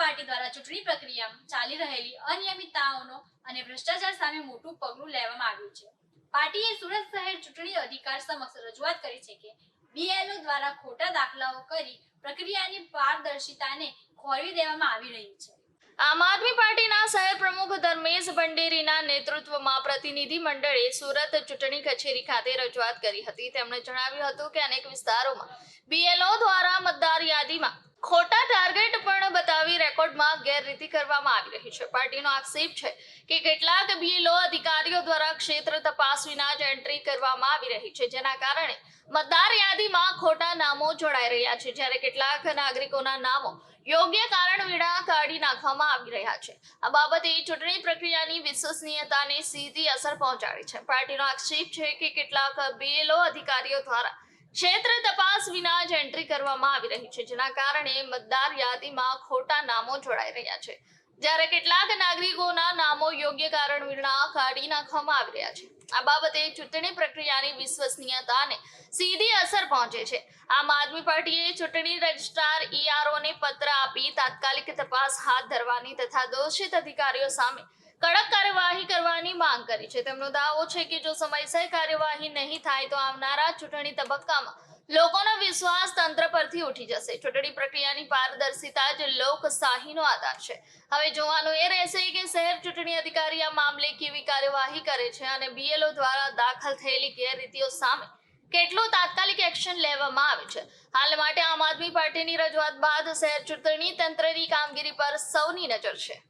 Party દ્વારા ચૂંટણી પ્રક્રિયામાં ચાલી રહેલી અનિયમિતતાઓનો અને ભ્રષ્ટાચાર સામે મોટું પગલું લેવામાં આવ્યું છે. પાર્ટીએ સુરત શહેર ચૂંટણી અધિકાર સમક્ષ રજૂઆત કરી છે કે બીએલઓ દ્વારા ખોટા દાખલાઓ કરી પ્રક્રિયાની પારદર્શિતાને ખોરવી દેવામાં આવી રહી છે. આમ આદમી પાર્ટીના શહેર પ્રમુખ ધર્મેશ ભંડેરીના નેતૃત્વમાં પ્રતિનિધિ મંડળે સુરત ચૂંટણી કચેરી ખાતે રજૂઆત કરી હતી. તેમણે જણાવ્યું હતું કે અનેક વિસ્તારોમાં બીએલઓ દ્વારા મતદાર યાદીમાં ખોટા ટાર્ગેટ પણ બતાવી રેકોર્ડમાં ગેરરીતિ કરવામાં આવી રહી છે. પાર્ટીનો આક્ષેપ છે કે કેટલાક બીએલઓ અધિકારીઓ દ્વારા ક્ષેત્ર તપાસ વિના જ એન્ટ્રી કરવામાં આવી રહી છે. જેના કારણે મતદાર યાદીમાં ખોટા નામો જોડાઈ રહ્યા છે. જ્યારે કેટલાક નાગરિકોના નામો યોગ્ય કારણ વિના કાઢી નાખવામાં આવી રહ્યા છે. આ બાબતે ચૂંટણી પ્રક્રિયાની વિશ્વસનીયતાને સીધી અસર પહોંચાડી છે. પાર્ટીનો આક્ષેપ છે કે કેટલાક બીએલઓ અધિકારીઓ દ્વારા ક્ષેત્ર તપાસ વિના જ એન્ટ્રી કરવામાં આવી રહી છે, જેના કારણે મતદાર યાદીમાં ખોટા નામો જોડાઈ રહ્યા છે. જ્યારે કેટલાક નાગરિકોના નામો યોગ્ય કારણ વિના કાઢી નાખવામાં આવી રહ્યા છે. આ બાબતે ચૂંટણી પ્રક્રિયાની વિશ્વસનીયતાને સીધી અસર પહોંચે છે. આમ આદમી પાર્ટીએ ચૂંટણી રજિસ્ટ્રાર ઈઆરઓને પત્ર આપી તાત્કાલિક તપાસ હાથ ધરવાની તથા દોષિત અધિકારીઓ સામે કડક કાર્યવાહી કરવાની માંગ કરી છે. તેમનો દાવો છે કે જો સમયસર કાર્યવાહી નહીં થાય તો આવનારા ચૂંટણી તબક્કામાં લોકોનો વિશ્વાસ તંત્ર પરથી ઉઠી જશે. ચૂંટણી પ્રક્રિયાની પારદર્શિતા જ લોકશાહીનો આધાર છે. હવે જોવાનું એ રહેશે કે શહેર ચૂંટણી અધિકારી આ મામલે કેવી કાર્યવાહી કરે છે અને બીએલઓ દ્વારા દાખલ થયેલી ગેરરીતિઓ સામે કેટલું તાત્કાલિક એક્શન લેવામાં આવે છે. હાલ માટે આમ આદમી પાર્ટીની રજૂઆત બાદ શહેર ચૂંટણી તંત્રની કામગીરી પર સૌની નજર છે.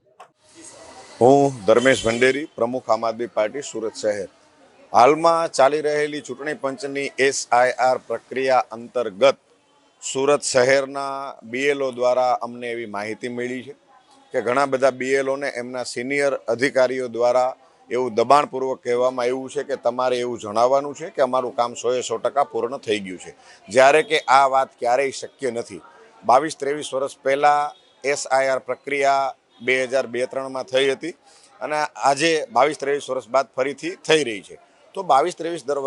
હું ધર્મેશ ભંડેરી, પ્રમુખ આમ આદમી પાર્ટી સુરત શહેર. હાલમાં ચાલી રહેલી ચૂંટણી પંચની એસઆઈઆર પ્રક્રિયા અંતર્ગત સુરત શહેરના બીએલઓ દ્વારા અમને એવી માહિતી મળી છે કે ઘણા બધા બીએલઓને એમના સિનિયર અધિકારીઓ દ્વારા એવું દબાણપૂર્વક કહેવામાં આવ્યું છે કે તમારે એવું જણાવવાનું છે કે અમારું કામ સોએ સો ટકા પૂર્ણ થઈ ગયું છે. જ્યારે કે આ વાત ક્યારેય શક્ય નથી. બાવીસ ત્રેવીસ વર્ષ પહેલાં એસઆઈઆર પ્રક્રિયા બે હજાર બે ત્રણમાં થઈ હતી અને આજે બાવીસ ત્રેવીસ વર્ષ બાદ ફરીથી થઈ રહી છે. તો બાવીસ ત્રેવીસ દર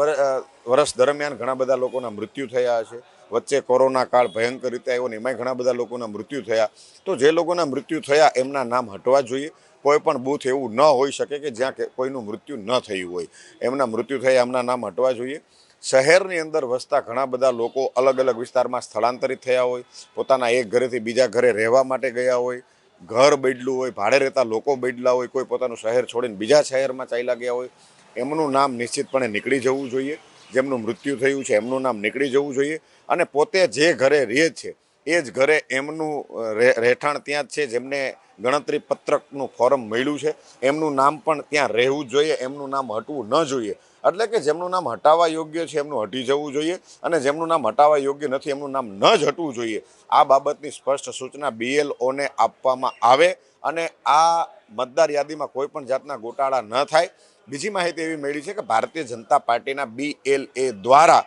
વર્ષ દરમિયાન ઘણા બધા લોકોના મૃત્યુ થયા છે. વચ્ચે કોરોના કાળ ભયંકર રીતે આવ્યો ને એમાંય ઘણા બધા લોકોના મૃત્યુ થયા. તો જે લોકોના મૃત્યુ થયા એમના નામ હટવા જોઈએ. કોઈ પણ બૂથ એવું ન હોઈ શકે કે જ્યાં કોઈનું મૃત્યુ ન થયું હોય. એમના મૃત્યુ થયા એમના નામ હટવા જોઈએ. શહેરની અંદર વસતા ઘણા બધા લોકો અલગ અલગ વિસ્તારમાં સ્થળાંતરિત થયા હોય. પોતાના એક ઘરેથી બીજા ઘરે રહેવા માટે ગયા હોય. ઘર બદલું હોય, ભાડે રહેતા લોકો બદલા હોય, કોઈ પોતાનું શહેર છોડીને બીજા શહેરમાં ચાલ્યા ગયા હોય, એમનું નામ નિશ્ચિતપણે નીકળી જવું જોઈએ. જેમનું મૃત્યુ થયું છે, એમનું નામ નીકળી જવું જોઈએ. અને પોતે જે ઘરે રહે છે, એ જ ઘરે એમનું રહે- રહેઠાણ ત્યાં જ છે, જેમને ગણતરી પત્રકનું ફોર્મ મળ્યું છે. એમનું નામ પણ ત્યાં રહેવું જોઈએ, એમનું નામ હટવું ન જોઈએ. એટલે કે જેમનું નામ હટાવવા યોગ્ય છે, એમનું હટી જવું જોઈએ અને જેમનું નામ હટાવવા યોગ્ય નથી, એમનું નામ ન જ હટવું જોઈએ. આ બાબતની સ્પષ્ટ સૂચના બીએલઓને આપવામાં આવે અને આ મતદાર યાદીમાં કોઈ પણ જાતના ગોટાળા ન થાય. બીજી માહિતી એવી મળી છે કે ભારતીય જનતા પાર્ટીના બીએલએ દ્વારા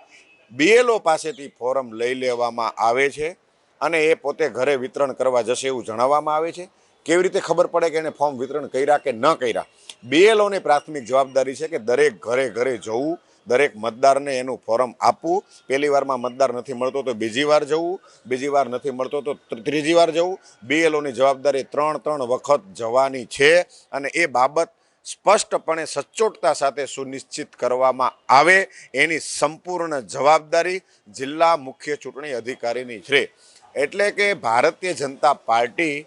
બીએલઓ પાસેથી ફોરમ લઈ લેવામાં આવે છે અને એ પોતે ઘરે વિતરણ કરવા જશે એવું જણાવવામાં આવે છે. કેવી રીતે ખબર પડે કે એને ફોર્મ વિતરણ કર્યા કે ન કર્યા? બીએલઓની પ્રાથમિક જવાબદારી છે કે દરેક ઘરે ઘરે જવું, દરેક મતદારને એનું ફોર્મ આપવું. પહેલી વારમાં મતદાર નથી મળતો તો બીજી વાર જવું, બીજી વાર નથી મળતો તો ત્રીજી વાર જવું. બીએલઓની જવાબદારી ત્રણ ત્રણ વખત જવાની છે અને એ બાબત સ્પષ્ટપણે સચોટતા સાથે સુનિશ્ચિત કરવામાં આવે. એની સંપૂર્ણ જવાબદારી જિલ્લા મુખ્ય ચૂંટણી અધિકારીની છે. એટલે કે ભારતીય જનતા પાર્ટી